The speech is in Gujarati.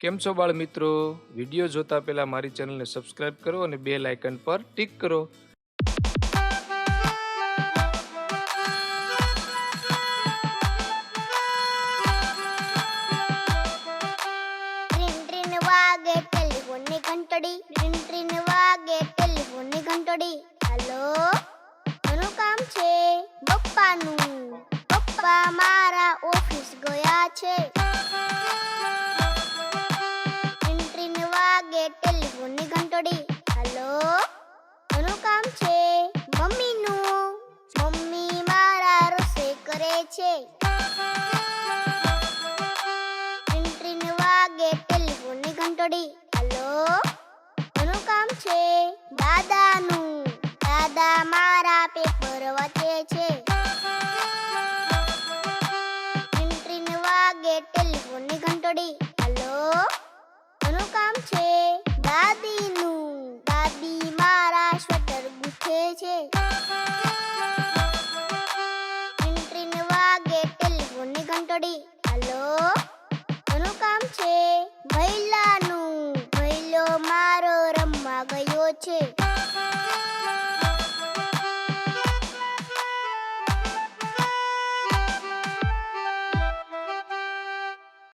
કેમ છો બાળ મિત્રો વીડિયો જોતા પહેલા મારી ચેનલને સબસ્ક્રાઇબ કરો અને બે લાઇકન પર ટિક કરો. હેલો? કોનું કામ છે પપ્પાનું? પપ્પા મારા ઓફિસ ગયા છે. છે? મમ્મીનું? મમ્મી મારા રસોઈ કરે છે. ટ્રીન ટ્રીન વાગે ટેલિફોનની ઘંટડી. હેલો? કોનું કામ છે? દાદાનું. દાદા મારા પેપર વાંચે છે. ટ્રીન ટ્રીન વાગે ટેલિફોનની ઘંટડી. દાદીનું